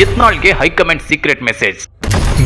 ಯತ್ನಾಳ್ಗೆ high command secret message.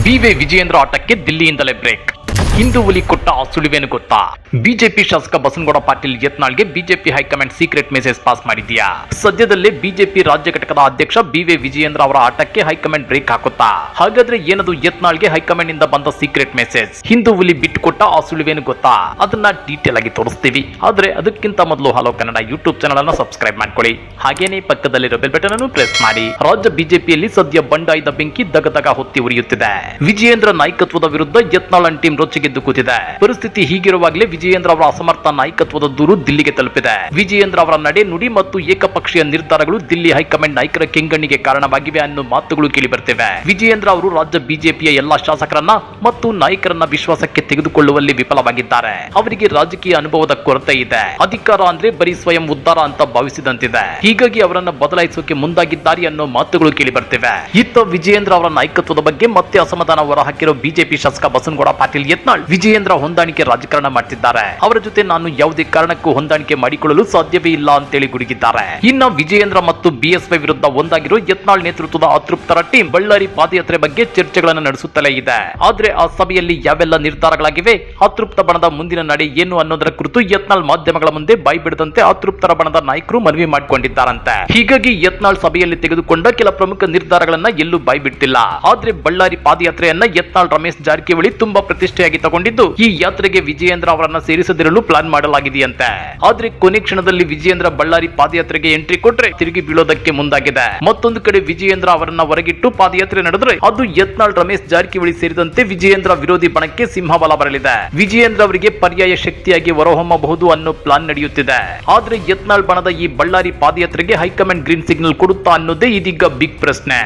B Y Vijayendra ಆಟಕ್ಕೆ ದಿಲ್ಲಿಯಿಂದಲೇ break. Hindu ಹುಲಿ ಕೊಟ್ಟ ಸುಳಿವೇನು ಗೊತ್ತಾ? ಬಿಜೆಪಿ ಶಾಸಕ Basanagouda Patil ಯತ್ನಾಳ್ಗೆ BJP high command secret message pass ಮಾಡಿದ್ಯಾ? ಸದ್ಯದಲ್ಲೇ ಬಿಜೆಪಿ ರಾಜ್ಯ ಘಟಕದ ಅಧ್ಯಕ್ಷ ಬಿವೆ ವಿಜಯೇಂದ್ರ ಅವರ ಆಟಕ್ಕೆ ಹೈಕಮಾಂಡ್ ಬ್ರೇಕ್ ಹಾಕುತ್ತಾ? ಹಾಗಾದ್ರೆ ಏನದು ಯತ್ನಾಳ್ಗೆ ಹೈಕಮಾಂಡ್ ಇಂದ ಬಂದ ಸೀಕ್ರೆಟ್ ಮೆಸೇಜ್? ಹಿಂದೂ ಹುಲಿ ಬಿಟ್ಟುಕೊಟ್ಟ ಆ ಸುಳಿವೇನು ಗೊತ್ತಾ? ಅದನ್ನ ಡೀಟೇಲ್ ಆಗಿ ತೋರಿಸ್ತೀವಿ. ಆದ್ರೆ ಅದಕ್ಕಿಂತ ಮೊದಲು ಹಲೋ ಕನ್ನಡ ಯೂಟ್ಯೂಬ್ ಚಾನಲ್ ಅನ್ನು ಸಬ್ಸ್ಕ್ರೈಬ್ ಮಾಡ್ಕೊಳ್ಳಿ. ಹಾಗೇನೇ ಪಕ್ಕದಲ್ಲಿರೋ ಬೆಲ್ ಬಟನ್ ಅನ್ನು ಪ್ರೆಸ್ ಮಾಡಿ. ರಾಜ್ಯ ಬಿಜೆಪಿಯಲ್ಲಿ ಸದ್ಯ ಬಂಡಾಯದ ಬೆಂಕಿ ದಗದಗ ಹೊತ್ತಿ ಉರಿಯುತ್ತಿದೆ. ವಿಜಯೇಂದ್ರ ನಾಯಕತ್ವದ ವಿರುದ್ಧ ಯತ್ನಾಳ್ ಟೀಮ್ ರೊಚ್ಚಿಗೆದ್ದು ಕೂತಿದೆ. ಪರಿಸ್ಥಿತಿ ಹೀಗಿರುವಾಗಲೇ ವಿಜಯೇಂದ್ರ ಅವರ ಅಸಮರ್ಥ ನಾಯಕತ್ವದ ದೂರು ದಿಲ್ಲಿಗೆ ತಲುಪಿದೆ. ವಿಜಯೇಂದ್ರ ಅವರ ನಡೆ ನುಡಿ ಮತ್ತು ಏಕಪಕ್ಷೀಯ ನಿರ್ಧಾರಗಳು ದಿಲ್ಲಿ ಹೈಕಮಾಂಡ್ ನಾಯಕರ ಕೆಂಗಣ್ಣಿಗೆ ಕಾರಣವಾಗಿವೆ ಅನ್ನೋ ಮಾತುಗಳು ಕೇಳಿ ಬರ್ತಿವೆ ವಿಜಯೇಂದ್ರ ಅವರು ರಾಜ್ಯ ಬಿಜೆಪಿಯ ಎಲ್ಲಾ ಶಾಸಕರನ್ನ ಮತ್ತು ನಾಯಕರನ್ನ ವಿಶ್ವಾಸಕ್ಕೆ ತೆಗೆದುಕೊಳ್ಳುವಲ್ಲಿ ವಿಫಲವಾಗಿದ್ದಾರೆ. ಅವರಿಗೆ ರಾಜಕೀಯ ಅನುಭವದ ಕೊರತೆ ಇದೆ. ಅಧಿಕಾರ ಅಂದ್ರೆ ಬರೀ ಸ್ವಯಂ ಉದ್ಧಾರ ಅಂತ ಭಾವಿಸಿದಂತಿದೆ. ಹೀಗಾಗಿ ಅವರನ್ನ ಬದಲಾಯಿಸೋಕೆ ಮುಂದಾಗಿದ್ದಾರೆ ಅನ್ನೋ ಮಾತುಗಳು ಕೇಳಿ ಬರ್ತಿವೆ ಇತ್ತ ವಿಜಯೇಂದ್ರ ಅವರ ನಾಯಕತ್ವದ ಬಗ್ಗೆ ಮತ್ತೆ ಅಸಮಾಧಾನ ಹೊರಹಾಕಿರೋ ಬಿಜೆಪಿ ಶಾಸಕ ಬಸನಗೌಡ ಪಾಟೀಲ್ ಯತ್ನಾಳ್ ವಿಜಯೇಂದ್ರ ಹೊಂದಾಣಿಕೆ ರಾಜಕಾರಣ ಮಾಡ್ತಿದ್ದಾರೆ. ಅವರ ಜೊತೆ ನಾನು ಯಾವುದೇ ಕಾರಣಕ್ಕೂ ಹೊಂದಾಣಿಕೆ ಮಾಡಿಕೊಳ್ಳಲು ಸಾಧ್ಯವೇ ಇಲ್ಲ ಅಂತೇಳಿ ಗುಡುಗಿದ್ದಾರೆ. ಇನ್ನ ವಿಜಯೇಂದ್ರ ಮತ್ತು ಬಿಎಸ್ವೈ ವಿರುದ್ಧ ಒಂದಾಗಿರೋ ಯತ್ನಾಳ್ ನೇತೃತ್ವದ ಅತೃಪ್ತರ ಟೀಮ್ ಬಳ್ಳಾರಿ ಪಾದಯಾತ್ರೆ ಬಗ್ಗೆ ಚರ್ಚೆಗಳನ್ನು ನಡೆಸುತ್ತಲೇ ಇದೆ. ಆದ್ರೆ ಆ ಸಭೆಯಲ್ಲಿ ಯಾವೆಲ್ಲ ನಿರ್ಧಾರಗಳಾಗಿವೆ? ಅತೃಪ್ತ ಬಣದ ಮುಂದಿನ ನಡೆ ಏನು ಅನ್ನೋದರ ಕುರಿತು ಯತ್ನಾಳ್ ಮಾಧ್ಯಮಗಳ ಮುಂದೆ ಬಾಯಿ ಬಿಡದಂತೆ ಅತೃಪ್ತರ ಬಣದ ನಾಯಕರು ಮನವಿ ಮಾಡಿಕೊಂಡಿದ್ದಾರಂತೆ. ಹೀಗಾಗಿ ಯತ್ನಾಳ್ ಸಭೆಯಲ್ಲಿ ತೆಗೆದುಕೊಂಡ ಕೆಲ ಪ್ರಮುಖ ನಿರ್ಧಾರಗಳನ್ನ ಎಲ್ಲೂ ಬಾಯಿ ಬಿಡ್ತಿಲ್ಲ ಆದ್ರೆ ಬಳ್ಳಾರಿ ಪಾದಯಾತ್ರೆಯನ್ನ ಯತ್ನಾಳ್ ರಮೇಶ್ ಜಾರಕಿಹೊಳಿ ತುಂಬಾ ಪ್ರತಿಷ್ಠೆಯಾಗಿ ತಗೊಂಡಿದ್ದು, ಈ ಯಾತ್ರೆಗೆ ವಿಜಯೇಂದ್ರ ಅವರನ್ನ ಸೇರಿಸದಿರಲು ಪ್ಲಾನ್ ಮಾಡಲಾಗಿದೆಯಂತೆ. ಆದ್ರೆ ಕೊನೆ ಕ್ಷಣದಲ್ಲಿ ವಿಜಯೇಂದ್ರ ಬಳ್ಳಾರಿ ಪಾದಯಾತ್ರೆಗೆ ಎಂಟ್ರಿ ಕೊಟ್ರೆ ತಿರುಗಿ ಬೀಳೋದಕ್ಕೆ ಮುಂದಾಗಿದೆ. ಮತ್ತೊಂದು ಕಡೆ ವಿಜಯೇಂದ್ರ ಅವರನ್ನ ಹೊರಗಿಟ್ಟು ಪಾದಯಾತ್ರೆ ನಡೆದ್ರೆ ಅದು ಯತ್ನಾಳ್, ರಮೇಶ್ ಜಾರಕಿಹೊಳಿ ಸೇರಿದಂತೆ ವಿಜಯೇಂದ್ರ ವಿರೋಧಿ ಬಣಕ್ಕೆ ಸಿಂಹಬಲ ಬರಲಿದೆ. ವಿಜಯೇಂದ್ರ ಅವರಿಗೆ ಪರ್ಯಾಯ ಶಕ್ತಿಯಾಗಿ ಹೊರಹೊಮ್ಮಬಹುದು ಅನ್ನೋ ಪ್ಲಾನ್ ನಡೆಯುತ್ತಿದೆ. ಆದ್ರೆ ಯತ್ನಾಳ್ ಬಣದ ಈ ಬಳ್ಳಾರಿ ಪಾದಯಾತ್ರೆಗೆ ಹೈಕಮಾಂಡ್ ಗ್ರೀನ್ ಸಿಗ್ನಲ್ ಕೊಡುತ್ತಾ ಅನ್ನೋದೇ ಇದೀಗ ಬಿಗ್ ಪ್ರಶ್ನೆ.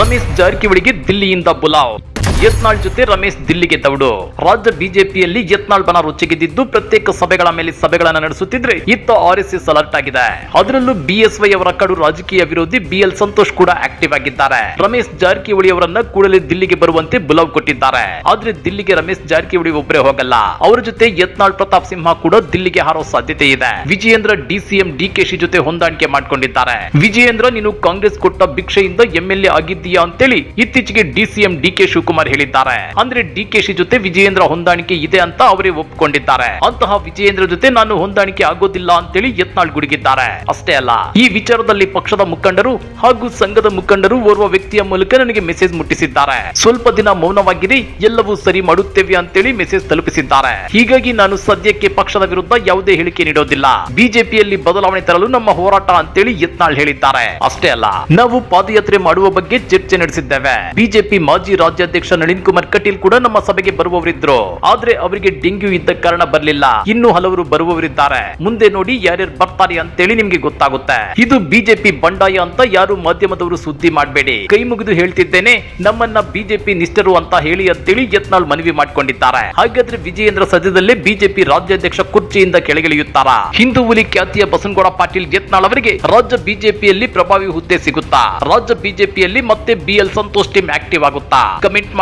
ರಮೇಶ್ ಜಾರಕಿಹೊಳಿಗೆ ದಿಲ್ಲಿಯಿಂದ ಬುಲಾವ್ ಯತ್ನಾಳ್ ಜೊತೆ ರಮೇಶ್ ದಿಲ್ಲಿಗೆ ದೌಡು. ರಾಜ್ಯ ಬಿಜೆಪಿಯಲ್ಲಿ ಯತ್ನಾಳ್ ಬನ ರುಚಿಗೆದ್ದಿದ್ದು ಪ್ರತ್ಯೇಕ ಸಭೆಗಳ ಮೇಲೆ ಸಭೆಗಳನ್ನು ನಡೆಸುತ್ತಿದ್ರೆ ಇತ್ತ ಆರ್ ಎಸ್ ಎಸ್ ಅಲರ್ಟ್ ಆಗಿದೆ. ಅದರಲ್ಲೂ ಬಿಎಸ್ವೈ ಅವರ ಕಡು ರಾಜಕೀಯ ವಿರೋಧಿ ಬಿಎಲ್ ಸಂತೋಷ್ ಕೂಡ ಆಕ್ಟಿವ್ ಆಗಿದ್ದಾರೆ. ರಮೇಶ್ ಜಾರಕಿಹೊಳಿ ಅವರನ್ನ ಕೂಡಲೇ ದಿಲ್ಲಿಗೆ ಬರುವಂತೆ ಬುಲವ್ ಕೊಟ್ಟಿದ್ದಾರೆ. ಆದ್ರೆ ದಿಲ್ಲಿಗೆ ರಮೇಶ್ ಜಾರಕಿಹೊಳಿ ಒಬ್ಬರೇ ಹೋಗಲ್ಲ. ಅವರ ಜೊತೆ ಯತ್ನಾಳ್ ಪ್ರತಾಪ್ ಸಿಂಹ ಕೂಡ ದಿಲ್ಲಿಗೆ ಹಾರೋ ಸಾಧ್ಯತೆ ಇದೆ. ವಿಜಯೇಂದ್ರ ಡಿಸಿಎಂ ಡಿಕೆಶಿ ಜೊತೆ ಹೊಂದಾಣಿಕೆ ಮಾಡಿಕೊಂಡಿದ್ದಾರೆ. ವಿಜಯೇಂದ್ರ, ನೀನು ಕಾಂಗ್ರೆಸ್ ಕೊಟ್ಟ ಭಿಕ್ಷೆಯಿಂದ ಎಂಎಲ್ಎ ಆಗಿದ್ದೀಯಾ ಅಂತೇಳಿ ಇತ್ತೀಚೆಗೆ ಡಿಸಿಎಂ ಡಿಕೆ ಶಿವಕುಮಾರ್ ಹೇಳಿದ್ದಾರೆ. ಅಂದ್ರೆ ಡಿಕೆಶಿ ಜೊತೆ ವಿಜಯೇಂದ್ರ ಹೊಂದಾಣಿಕೆ ಇದೆ ಅಂತ ಅವರೇ ಒಪ್ಪಿಕೊಂಡಿದ್ದಾರೆ ಅಂತಹ ವಿಜಯೇಂದ್ರ ಜೊತೆ ನಾನು ಹೊಂದಾಣಿಕೆ ಆಗೋದಿಲ್ಲ ಅಂತೇಳಿ ಯತ್ನಾಳ್ ಗುಡುಗಿದ್ದಾರೆ. ಅಷ್ಟೇ ಅಲ್ಲ, ಈ ವಿಚಾರದಲ್ಲಿ ಪಕ್ಷದ ಮುಖಂಡರು ಹಾಗೂ ಸಂಘದ ಮುಖಂಡರು ಓರ್ವ ವ್ಯಕ್ತಿಯ ಮೂಲಕ ನನಗೆ ಮೆಸೇಜ್ ಮುಟ್ಟಿಸಿದ್ದಾರೆ. ಸ್ವಲ್ಪ ದಿನ ಮೌನವಾಗಿರಿ, ಎಲ್ಲವೂ ಸರಿ ಮಾಡುತ್ತೇವೆ ಅಂತೇಳಿ ಮೆಸೇಜ್ ತಲುಪಿಸಿದ್ದಾರೆ. ಹೀಗಾಗಿ ನಾನು ಸದ್ಯಕ್ಕೆ ಪಕ್ಷದ ವಿರುದ್ಧ ಯಾವುದೇ ಹೇಳಿಕೆ ನೀಡೋದಿಲ್ಲ. ಬಿಜೆಪಿಯಲ್ಲಿ ಬದಲಾವಣೆ ತರಲು ನಮ್ಮ ಹೋರಾಟ ಅಂತೇಳಿ ಯತ್ನಾಳ್ ಹೇಳಿದ್ದಾರೆ. ಅಷ್ಟೇ ಅಲ್ಲ, ನಾವು ಪಾದಯಾತ್ರೆ ಮಾಡುವ ಬಗ್ಗೆ ಚರ್ಚೆ ನಡೆಸಿದ್ದೇವೆ. ಬಿಜೆಪಿ ಮಾಜಿ ರಾಜ್ಯಾಧ್ಯಕ್ಷ ನಳಿನ್ ಕುಮಾರ್ ಕಟೀಲ್ ಕೂಡ ನಮ್ಮ ಸಭೆಗೆ ಬರುವವರಿದ್ರು. ಆದ್ರೆ ಅವರಿಗೆ ಡೆಂಗ್ಯೂ ಇದ್ದ ಕಾರಣ ಬರ್ಲಿಲ್ಲ. ಇನ್ನು ಹಲವರು ಬರುವವರಿದ್ದಾರೆ. ಮುಂದೆ ನೋಡಿ ಯಾರ್ಯಾರು ಬರ್ತಾರೆ ಅಂತೇಳಿ ನಿಮ್ಗೆ ಗೊತ್ತಾಗುತ್ತೆ. ಇದು ಬಿಜೆಪಿ ಬಂಡಾಯ ಅಂತ ಯಾರು ಮಾಧ್ಯಮದವರು ಸುದ್ದಿ ಮಾಡಬೇಡಿ. ಕೈ ಮುಗಿದು ಹೇಳ್ತಿದ್ದೇನೆ, ನಮ್ಮನ್ನ ಬಿಜೆಪಿ ನಿಷ್ಠರು ಅಂತ ಹೇಳಿ ಅಂತೇಳಿ ಯತ್ನಾಳ್ ಮನವಿ ಮಾಡ್ಕೊಂಡಿದ್ದಾರೆ. ಹಾಗಾದ್ರೆ ವಿಜಯೇಂದ್ರ ಸದ್ಯದಲ್ಲೇ ಬಿಜೆಪಿ ರಾಜ್ಯಾಧ್ಯಕ್ಷ ಕುರ್ಚಿಯಿಂದ ಕೆಳಗಿಳಿಯುತ್ತಾರ? ಹಿಂದೂ ಹುಲಿ ಖ್ಯಾತಿಯ ಬಸನಗೌಡ ಪಾಟೀಲ್ ಯತ್ನಾಳ್ ಅವರಿಗೆ ರಾಜ್ಯ ಬಿಜೆಪಿಯಲ್ಲಿ ಪ್ರಭಾವಿ ಹುದ್ದೆ ಸಿಗುತ್ತಾ? ರಾಜ್ಯ ಬಿಜೆಪಿಯಲ್ಲಿ ಮತ್ತೆ ಬಿಎಲ್ ಸಂತೋಷ್ ಟೀಮ್ ಆಕ್ಟಿವ್ ಆಗುತ್ತಾ? ಕಮೆಂಟ್